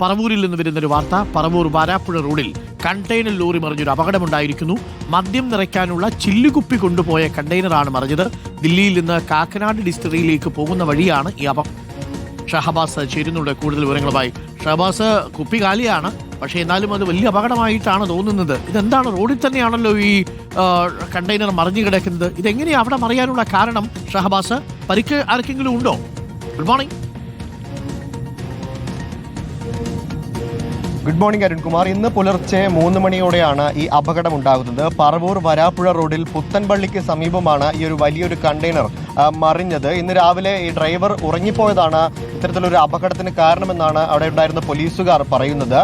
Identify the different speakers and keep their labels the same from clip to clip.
Speaker 1: പറവൂരിൽ നിന്ന് വരുന്നൊരു വാർത്ത. പറവൂർ വാരാപ്പുഴ റോഡിൽ കണ്ടെയ്നർ ലോറി മറിഞ്ഞൊരു അപകടമുണ്ടായിരിക്കുന്നു. മദ്യം നിറയ്ക്കാനുള്ള ചില്ലുകുപ്പി കൊണ്ടുപോയ കണ്ടെയ്നറാണ് മറിഞ്ഞത്. ദില്ലിയിൽ നിന്ന് കാക്കനാട് ഡിസ്റ്റിലറിയിലേക്ക് പോകുന്ന വഴിയാണ് ഈ അപകടം ഷഹബാസ് ചേരുന്നുണ്ട് കൂടുതൽ വിവരങ്ങളുമായി. ഷഹബാസ് കുപ്പി കാലിയാണ്. പക്ഷേ എന്നാലും അത് വലിയ അപകടമായിട്ടാണ് തോന്നുന്നത്. ഇതെന്താണ്? റോഡിൽ തന്നെയാണല്ലോ ഈ കണ്ടെയ്നർ മറിഞ്ഞു കിടക്കുന്നത്. ഇതെങ്ങനെയാണ് അവിടെ മറിയാനുള്ള കാരണം? ഷഹബാസ് പരിക്ക് ആർക്കെങ്കിലും ഉണ്ടോ? Good morning.
Speaker 2: Good morning Arunkumar ഇന്ന് പുലർച്ചെ മൂന്ന് മണിയോടെയാണ് ഈ അപകടം ഉണ്ടാകുന്നത് പറവൂർ വരാപ്പുഴ റോഡിൽ പുത്തൻപള്ളിക്ക് സമീപമാണ് ഈ ഒരു വലിയൊരു കണ്ടെയ്നർ മറിഞ്ഞത്. ഇന്ന് രാവിലെ ഈ ഡ്രൈവർ ഉറങ്ങിപ്പോയതാണ്. ഇത്തരത്തിലൊരു അപകടത്തിന് കാരണമെന്നാണ് അവിടെ ഉണ്ടായിരുന്ന പോലീസുകാർ പറയുന്നത്.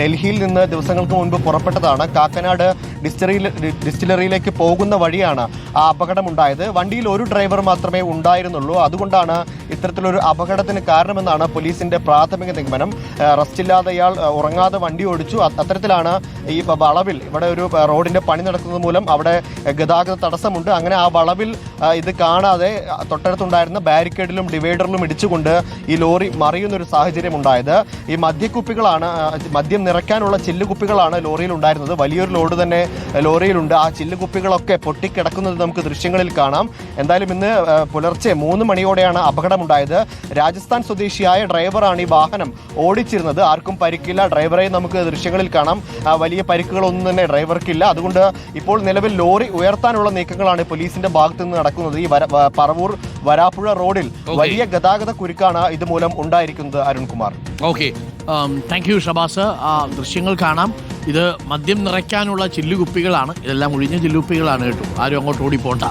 Speaker 2: ഡൽഹിയിൽ നിന്ന് ദിവസങ്ങൾക്ക് മുൻപ് പുറപ്പെട്ടതാണ്. കാക്കനാട് ഡിസ്റ്റിലറിയിൽ ഡിസ്റ്റിലറിയിലേക്ക് പോകുന്ന വഴിയാണ് ആ അപകടം ഉണ്ടായത് വണ്ടിയിൽ ഒരു ഡ്രൈവർ മാത്രമേ ഉണ്ടായിരുന്നുള്ളൂ. അതുകൊണ്ടാണ് ഇത്തരത്തിലൊരു അപകടത്തിന് കാരണമെന്നാണ് പോലീസിന്റെ പ്രാഥമിക നിഗമനം. റസ്റ്റില്ലാതെ ഇയാൾ ഉറങ്ങാതെ വണ്ടി ഓടിച്ചു. അത്തരത്തിലാണ് ഈ വളവിൽ ഇവിടെ ഒരു റോഡിന്റെ പണി നടക്കുന്നത് മൂലം അവിടെ ഗതാഗത തടസ്സമുണ്ട്. അങ്ങനെ ആ വളവിൽ ഇത് കാണാതെ തൊട്ടടുത്തുണ്ടായിരുന്ന ബാരിക്കേഡിലും ഡിവൈഡറിലും ഇടിച്ചുകൊണ്ട് ഈ ലോറി മറിയുന്ന ഒരു സാഹചര്യം ഉണ്ടായത് ഈ മദ്യക്കുപ്പികളാണ് മദ്യം നിറയ്ക്കാനുള്ള ചില്ലുകുപ്പികളാണ് ലോറിയിൽ ഉണ്ടായിരുന്നത് വലിയൊരു ലോഡ് തന്നെ ലോറിയിലുണ്ട്. ആ ചില്ലുകുപ്പികളൊക്കെ പൊട്ടിക്കിടക്കുന്നത് നമുക്ക് ദൃശ്യങ്ങളിൽ കാണാം. എന്തായാലും ഇന്ന് പുലർച്ചെ മൂന്ന് മണിയോടെയാണ് അപകടമുണ്ടായത്. രാജസ്ഥാൻ സ്വദേശിയായ ഡ്രൈവറാണ് ഈ വാഹനം ഓടിച്ചിരുന്നത്. ആർക്കും പരിക്കില്ല. ഡ്രൈവറെ നമുക്ക് ദൃശ്യങ്ങളിൽ കാണാം. വലിയ പരിക്കുകളൊന്നും തന്നെ ഡ്രൈവർക്കില്ല. അതുകൊണ്ട് ഇപ്പോൾ നിലവിൽ ലോറി ഉയർത്താനുള്ള നീക്കങ്ങളാണ് പോലീസിന്റെ ഭാഗത്തു നിന്ന് നടക്കുന്നത്. ഈ പറവൂർ വരാപ്പുഴ റോഡിൽ വലിയ ഗതാഗത കുരുക്കാണ് ഇതുമൂലം ഉണ്ടായിരിക്കുന്നത് Arunkumar.
Speaker 1: Okay thank you Shabaz. ആ ദൃശ്യങ്ങൾ കാണാം. ഇത് മദ്യം നിറയ്ക്കാനുള്ള ചില്ലുകുപ്പികളാണ്. ഇതെല്ലാം ഒഴിഞ്ഞ ചില്ലുകുപ്പികളാണ് കേട്ടോ. ആരും അങ്ങോട്ട് ഓടിപ്പോണ്ട.